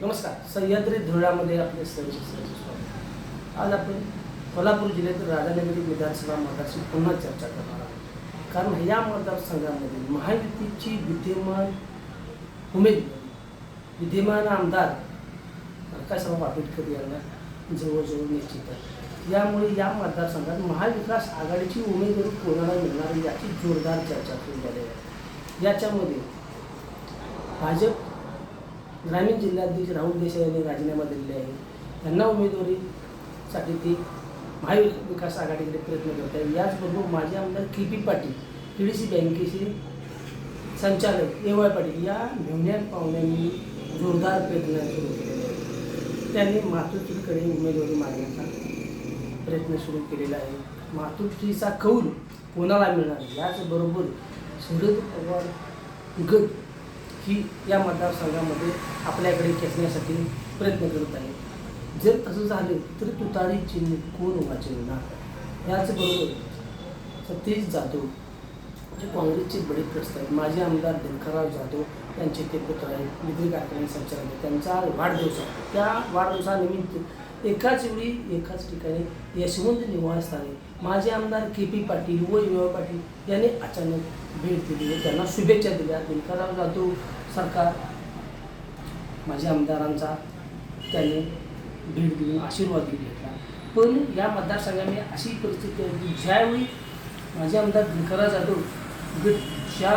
नमस्कार. सह्याद्री धुळ्यामध्ये आपले सहर्ष स्वागत. आज आपण कोल्हापूर जिल्ह्यातील राधानगरी विधानसभा मतदारची पुन्हा चर्चा करणार आहोत. कारण या मतदारसंघामध्ये महायुतीची विद्यमान उमेदवार विद्यमान आमदार प्रकाशराव आंबेडकर यांना जवळजवळ निश्चित आहे. यामुळे या मतदारसंघात महाविकास आघाडीची उमेदवारी कोणाला मिळणार याची जोरदार चर्चा सुरू झाली आहे. याच्यामध्ये भाजप ग्रामीण जिल्हाध्यक्ष राहुल देसाई यांनी राजीनामा दिलेले आहे. त्यांना उमेदवारीसाठी ते महाविकास आघाडीकडे प्रयत्न करत आहे याचबरोबर माझे आमदार K P Patil P D C बँकेचे संचालक ए वाय पाटील या मेहण्यात पाहुण्यांनी जोरदार प्रयत्न सुरू केलेले आहेत. त्यांनी मातृश्रीकडे उमेदवारी मागण्याचा प्रयत्न सुरू केलेला आहे. मातृश्रीचा कौल कोणाला मिळणार? याचबरोबर शरद पवार गट ही या मतदारसंघामध्ये आपल्याकडे खेचण्यासाठी प्रयत्न करत आहे. जर तसं झालं तर तुतारी चिन्ह कोण वाचवणार याचबरोबर सतीश जाधव जे काँग्रेसचे बडे प्रस्त आहेत माजी आमदार दिनकरराव जाधव यांचे ते पुत्र आहेत विक्री कारखाने संचालक त्यांचा वाढदिवस आहे. त्या वाढदिवसानिमित्त एकाच वेळी एकाच ठिकाणी यशवंत निवासस्थानी माजी आमदार के पी पाटील व युवा पाटील यांनी अचानक भेट दिली व त्यांना शुभेच्छा दिल्या. दिनकरराव जाधव सरकार माझ्या आमदारांचा त्यांनी भेट देऊन आशीर्वाद घेतला. पण या मतदारसंघाने अशी परिस्थिती आहे की ज्यावेळी माझे आमदार दिनकरा जाधव गट ज्या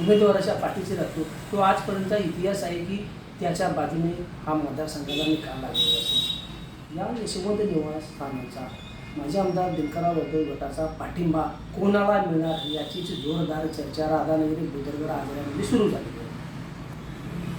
उमेदवाराच्या पाठीशी राहतो तो आजपर्यंतचा इतिहास आहे की त्याच्या बाजूने हा मतदारसंघाला निकाल लागलेला असतो या यशवंत निवास स्थानाचा माझे आमदार दिनकराव जाधव गटाचा पाठिंबा कोणाला मिळणार याचीच जोरदार चर्चा राधानगरी बुधरगड आजारामध्ये सुरू झाली.